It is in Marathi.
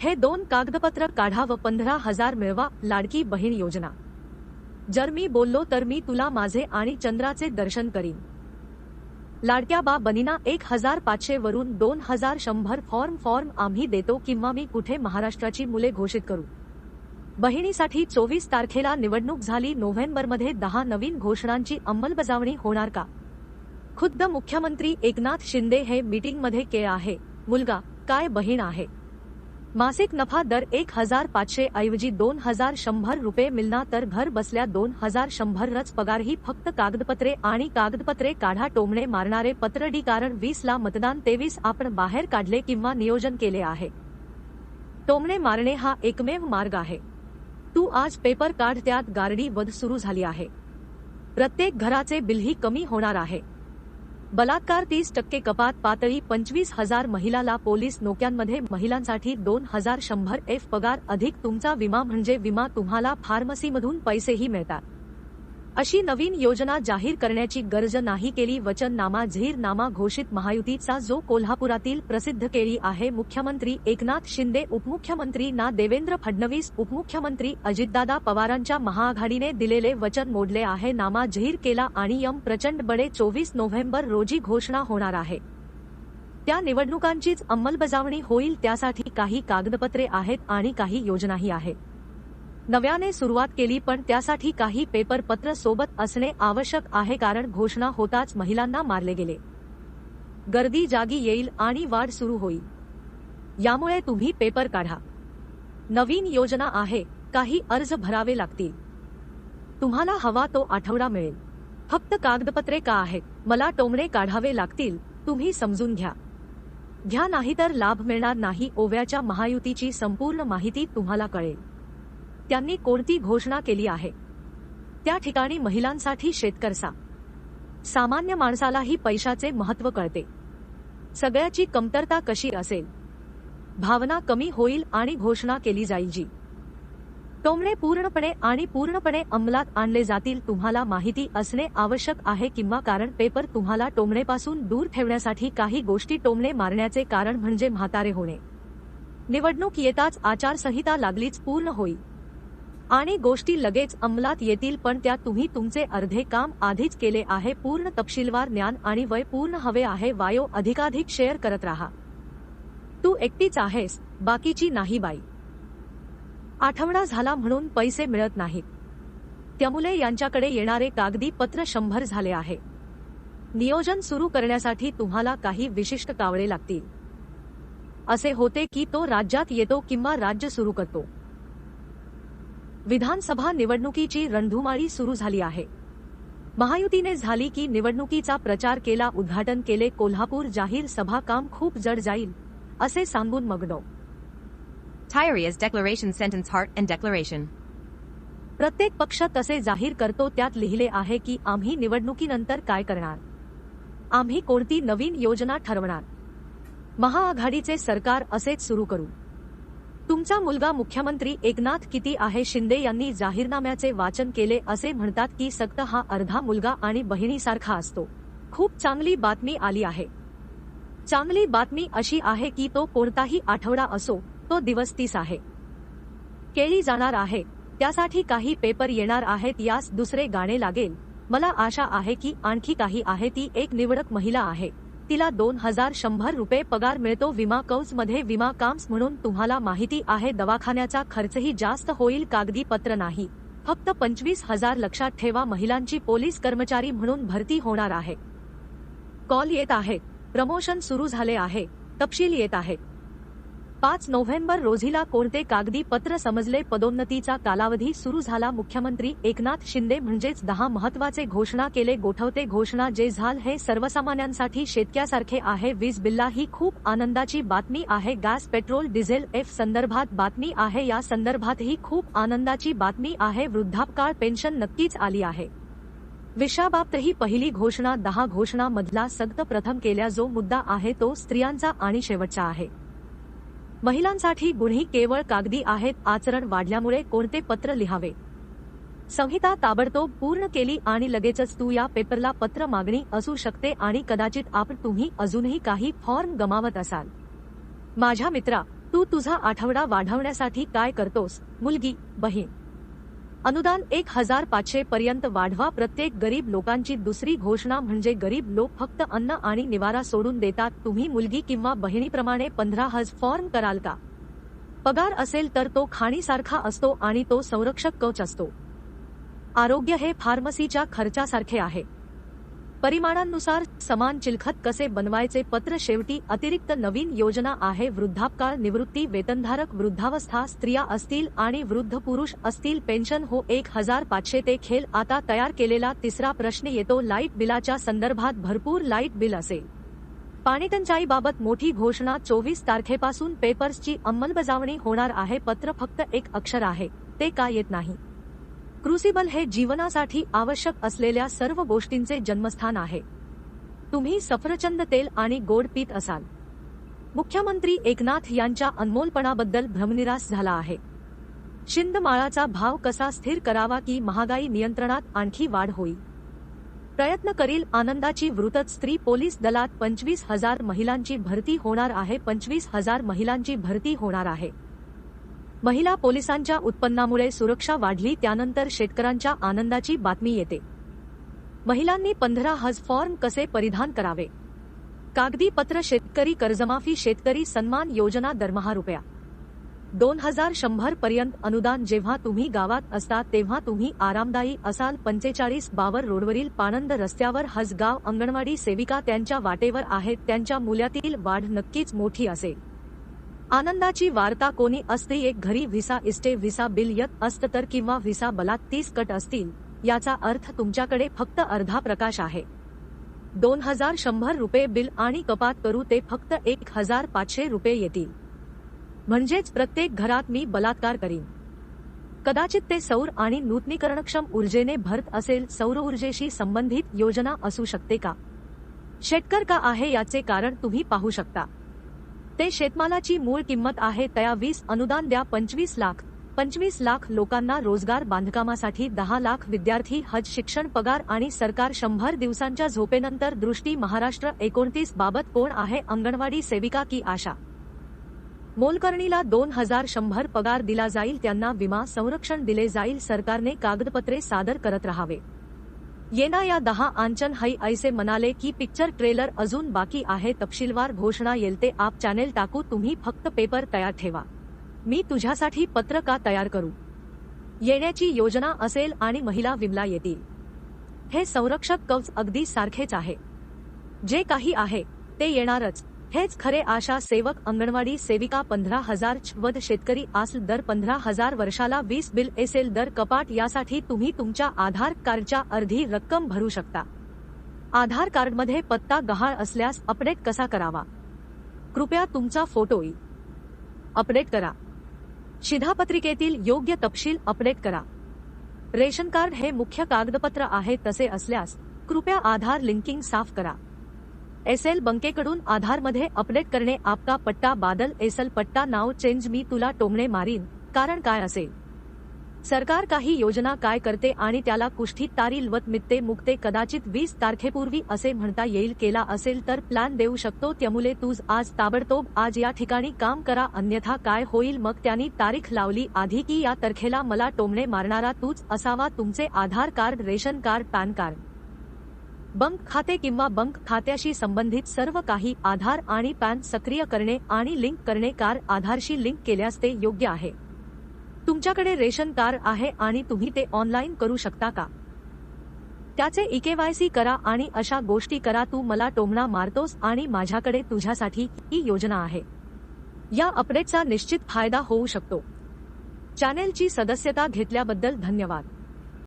हे दोन कागदपत्र काढा व पंधरा हजार मिळवा लाडकी बहीण योजना. जर मी बोललो तर मी तुला माझे आणि चंद्राचे दर्शन करीन. लाडक्या बा बनीना एक हजार पाचशे वरून दोन हजार शंभर फॉर्म फॉर्म आम्ही देतो किंवा मी कुठे महाराष्ट्राची मुले घोषित करू. बहिणीसाठी चोवीस तारखेला निवडणूक झाली नोव्हेंबरमध्ये दहा नवीन घोषणांची अंमलबजावणी होणार का? खुद्द मुख्यमंत्री एकनाथ शिंदे हे मीटिंगमध्ये के आहे. मुलगा काय बहीण आहे? मासिक नफा दर एक हजार पाचशे ऐवजी दोन हजार शंभर रुपये मिळणार तर घर बसल्या दोन हजार शंभर रच पगार ही फक्त कागदपत्रे आणि कागदपत्रे काढा टोमणे मारणारे पत्रडी कारण वीस ला मतदान तेवीस आपण बाहेर काढले किंवा नियोजन केले आहे. टोमणे मारणे हा एकमेव मार्ग आहे. तू आज पेपर काढ त्यात गारडी वध सुरू झाली आहे. प्रत्येक घराचे बिलही कमी होणार आहे. बलात्कार तीस टक्के कपात पातळी पंचवीस हजार महिलाला पोलीस नोक्यांमध्ये महिलांसाठी दोन हजार शंभर एफ पगार अधिक तुमचा विमा म्हणजे विमा तुम्हाला फार्मसीमधून पैसेही मिळतात. अशी नवीन योजना जाहीर करण्याची गरज नाही केली. वचननामा झहीरनामा घोषित महायुतीचा जो कोल्हापुरातील प्रसिद्ध केली आहे मुख्यमंत्री एकनाथ शिंदे उपमुख्यमंत्री ना देवेंद्र फडणवीस उपमुख्यमंत्री अजितदादा पवारांच्या महाआघाडीने दिलेले वचन मोडले आहे. नामा जाहीर केला आणि यम प्रचंड बडे चोवीस नोव्हेंबर रोजी घोषणा होणार आहे. त्या निवडणुकांचीच अंमलबजावणी होईल त्यासाठी काही कागदपत्रे आहेत आणि काही योजनाही आहेत. नव्याने सुरुवात केली पण त्यासाठी काही पेपर पत्र सोबत असणे आवश्यक आहे कारण घोषणा होताच महिलांना मारले गेले. गर्दी जागी येईल आणि वाढ सुरू होईल. यामुळे तुम्ही पेपर काढा. नवीन योजना आहे काही अर्ज भरावे लागतील. तुम्हाला हवा तो आठवडा मिळेल. फक्त कागदपत्रे का आहेत मला टोमणे काढावे लागतील तुम्ही समजून घ्या. घ्या नाहीतर लाभ मिळणार नाही ओव्याच्या महायुतीची संपूर्ण माहिती तुम्हाला कळेल. त्यांनी कोणती घोषणा केली आहे? त्या ठिकाणी महिलांसाठी शेतकरसा सामान्य माणसालाही पैशाचे महत्त्व कळते. सगळ्याची कमतरता कशी असेल? भावना कमी होईल आणि घोषणा केली जाईल जी. टोमणे पूर्णपणे आणि पूर्णपणे अंमलात आणले जातील तुम्हाला माहिती असणे आवश्यक आहे किंवा कारण पेपर तुम्हाला टोमणेपासून दूर ठेवण्यासाठी काही गोष्टी टोमणे मारण्याचे कारण म्हणजे म्हातारे होणे. निवडणूक येताच आचारसंहिता लागलीच पूर्ण होईल. आणि गोष्टी लगेच अंमलात येतील पण त्या तुम्ही तुमचे अर्धे काम आधीच केले आहे. पूर्ण तपशीलवार ज्ञान आणि वय पूर्ण हवे आहे. वायो अधिकाधिक शेअर करत राहा. तू एकटीच आहेस बाकीची नाही बाई. आठवडा झाला म्हणून पैसे मिळत नाहीत. त्यामुळे यांच्याकडे येणारे कागदी पत्र शंभर झाले आहे. नियोजन सुरू करण्यासाठी तुम्हाला काही विशिष्ट कावळे लागतील. असे होते की तो राज्यात येतो किंवा राज्य सुरू करतो. विधानसभा निवडणुकीची रणधुमाळी सुरू झाली आहे. महायुतीने झाली की निवडणुकीचा प्रचार केला उद्घाटन केले कोल्हापूर जाहीर सभा काम खूप जड जाईल असे सांगून मगनो Tyria's declaration sentence heart and declaration. प्रत्येक पक्ष तसे जाहीर करतो त्यात लिहिले आहे की आम्ही निवडणुकीनंतर काय करणार? आम्ही कोणती नवीन योजना ठरवणार? महाआघाडीचे सरकार असेच सुरू करू. तुमचा मुलगा मुख्यमंत्री एकनाथ किती आहे शिंदे यांनी जाहीरनाम्याचे वाचन केले असे म्हणतात की सक्त हा अर्धा मुलगा आणि बहिणीसारखा असतो. खूप चांगली बातमी आली आहे. चांगली बातमी अशी आहे की तो कोणताही आठवडा असो तो दिवस तीस आहे. केली जाणार आहे. त्यासाठी काही पेपर येणार आहेत यास दुसरे गाणे लागेल. मला आशा आहे की आणखी काही आहे ती एक निवडक महिला आहे. तिला दोन हजार शंभर रुपये पगार मिळतो. विमा कौजमध्ये विमा काम्स म्हणून तुम्हाला माहिती आहे. दवाखान्याचा खर्चही जास्त होईल. कागदी पत्र नाही. फक्त पंचवीस हजार लक्षात ठेवा. महिलांची पोलीस कर्मचारी म्हणून भरती होणार आहे. कॉल येत आहे. प्रमोशन सुरू झाले आहे. तपशील येत आहेत पाच नोव्हेंबर रोजीला कोणते कागदी पत्र समजले? पदोन्नतीचा कालावधी सुरू झाला. मुख्यमंत्री एकनाथ शिंदे म्हणजेच दहा महत्त्वाचे घोषणा केले. गोठवते घोषणा जे झाल हे सर्वसामान्यांसाठी शेतक्यासारखे आहे. वीज बिल्ला ही खूप आनंदाची बातमी आहे. गॅस पेट्रोल डिझेल एफ संदर्भात बातमी आहे. या संदर्भातही खूप आनंदाची बातमी आहे. वृद्धापकाळ पेन्शन नक्कीच आली आहे. विषयाबाबतही पहिली घोषणा दहा घोषणा मधला सक्त प्रथम केल्या जो मुद्दा आहे तो स्त्रियांचा आणि शेवटचा आहे. महिलांसाठी गुन्हे केवळ कागदी आहेत आचरण वाढल्यामुळे कोणते पत्र लिहावे? संहिता ताबडतोब पूर्ण केली आणि लगेचच तू या पेपरला पत्र मागणी असू शकते आणि कदाचित आपण तुम्ही अजूनही काही फॉर्म गमावत असाल. माझ्या मित्रा तू तुझा आठवडा वाढवण्यासाठी काय करतोस? मुलगी बहीण. अनुदान एक हजार पाचशे पर्यंत वाढवा. प्रत्येक गरीब लोकांची दुसरी घोषणा म्हणजे गरीब लोक फक्त अन्न आणि निवारा सोडून देतात. तुम्ही मुलगी किंवा बहिणीप्रमाणे पंधरा हज फॉर्म कराल का? पगार असेल तर तो खाणीसारखा असतो आणि तो संरक्षक कवच असतो. आरोग्य हे फार्मसीच्या खर्चासारखे आहे. परिमाणांनुसार समान चिलखत कसे बनवायचे? पत्र शेवटी अतिरिक्त नवीन योजना आहे. वृद्धापकाळ निवृत्ती वेतनधारक वृद्धावस्था स्त्रिया असतील आणि वृद्ध पुरुष असतील. पेन्शन हो एक हजार पाचशे ते खेल. आता तयार केलेला तिसरा प्रश्न येतो. लाइट बिलाच्या संदर्भात भरपूर लाइट बिल असेल. पाणीटंचाईबाबत मोठी घोषणा. चोवीस तारखेपासून पेपर्सची अंमलबजावणी होणार आहे. पत्र फक्त एक अक्षर आहे. ते का येत नाही? क्रुसिबल हे जीवनासाठी आवश्यक असलेल्या सर्व गोष्टींचे जन्मस्थान आहे. तुम्ही सफरचंद तेल आणि गोड पीत असाल. मुख्यमंत्री एकनाथ यांच्या अनमोलपणाबद्दल भ्रमनिरास झाला आहे. शिंदमाळाचा भाव कसा स्थिर करावा की महागाई नियंत्रणात आणखी वाढ होईल प्रयत्न करील आनंदाची वृतत स्त्री पोलीस दलात पंचवीस हजार महिलांची भरती होणार आहे पंचवीस हजार महिलांची भरती होणार आहे. महिला पोलिसांच्या उत्पन्नामुळे सुरक्षा वाढली त्यानंतर शेतकऱ्यांच्या आनंदाची बातमी येते. महिलांनी पंधरा हज फॉर्म कसे परिधान करावे? कागदी पत्र शेतकरी कर्जमाफी शेतकरी सन्मान योजना दरमहा रुपया. दोन हजार शंभर पर्यंत अनुदान जेव्हा तुम्ही गावात असता तेव्हा तुम्ही आरामदायी असाल. पंचेचाळीस बावर रोडवरील पाणंद रस्त्यावर हजगाव अंगणवाडी सेविका त्यांच्या वाटेवर आहेत त्यांच्या मूल्यातील वाढ नक्कीच मोठी असेल. आनंदाची वार्ता कोणी असते एक घरी व्हिसा इस्टे व्हिसा बिल येत असत तर किंवा व्हिसा बलात तीस कट असतील याचा अर्थ तुमच्याकडे फक्त अर्धा प्रकाश आहे. दोन हजार शंभर रुपये बिल आणि कपात करू ते फक्त एक हजार पाचशे रुपये येतील. म्हणजेच प्रत्येक घरात मी बलात्कार करीन. कदाचित ते सौर आणि नूतनीकरणक्षम ऊर्जेने भरत असेल सौर ऊर्जेशी संबंधित योजना असू शकते का? शेतकर का आहे याचे कारण तुम्ही पाहू शकता. ते शेतमालाची मूळ किंमत आहे तया वीस अनुदान द्या पंचवीस लाख. पंचवीस लाख लोकांना रोजगार बांधकामासाठी दहा लाख विद्यार्थी हज शिक्षण पगार आणि सरकार शंभर दिवसांच्या झोपेनंतर दृष्टी महाराष्ट्र एकोणतीस बाबत कोण आहे अंगणवाडी सेविका की आशा? मोलकर्णीला दोन हजार शंभर पगार दिला जाईल त्यांना विमा संरक्षण दिले जाईल सरकारने कागदपत्रे सादर करत राहावे. येना या दहा आंचन हई ऐसे म्हणाले की पिक्चर ट्रेलर अजून बाकी आहे तपशीलवार घोषणा येईल ते आप चॅनेल टाकू तुम्ही फक्त पेपर तयार ठेवा. मी तुझ्यासाठी पत्र का तयार करू? येण्याची योजना असेल आणि महिला विमला येतील. हे संरक्षक कवच अगदी सारखेच आहे. जे काही आहे ते येणारच. हेच खरे आशा सेवक अंगणवाडी सेविका पंधरा हजार वध शेतकरी आसल दर पंधरा हजार वर्षाला वीस बिल एसेल दर कपाट यासाठी तुम्ही तुमच्या आधार कार्डच्या अर्धी रक्कम भरू शकता. आधार कार्डमध्ये पत्ता गहाळ असल्यास अपडेट कसा करावा? कृपया तुमचा फोटोही अपडेट करा. शिधापत्रिकेतील योग्य तपशील अपडेट करा. रेशन कार्ड हे मुख्य कागदपत्र आहे तसे असल्यास कृपया आधार लिंकिंग साफ करा. एसएल बंकेकडून आधारमध्ये अपडेट करणे आपका पट्टा बादल एसल पट्टा नाव चेंज मी तुला टोमणे मारीन. कारण काय असेल? सरकार काही योजना काय करते आणि त्याला कुष्ठी तारील वत मित्ते मुक्ते कदाचित वीस तारखेपूर्वी असे म्हणता येईल केला असेल तर प्लॅन देऊ शकतो त्यामुळे तूज आज ताबडतोब आज या ठिकाणी काम करा अन्यथा काय होईल मग त्यांनी तारीख लावली आधी की या तारखेला मला टोमणे मारणारा तूच असावा तुमचे Aadhaar card ration card PAN card. Bank खाते किंवा बंक खात्याशी संबंधित सर्व काही आधार आणि पॅन सक्रिय करणे आणि लिंक करणे कार आधारशी लिंक केल्यास ते योग्य आहे. तुमच्याकडे रेशन कार्ड आहे आणि तुम्ही ते ऑनलाईन करू शकता का? त्याचे इकेवायसी करा आणि अशा गोष्टी करा तू मला टोमणा मारतोस आणि माझ्याकडे तुझ्यासाठी ही योजना आहे. या अपडेटचा निश्चित फायदा होऊ शकतो. चॅनेलची सदस्यता घेतल्याबद्दल धन्यवाद.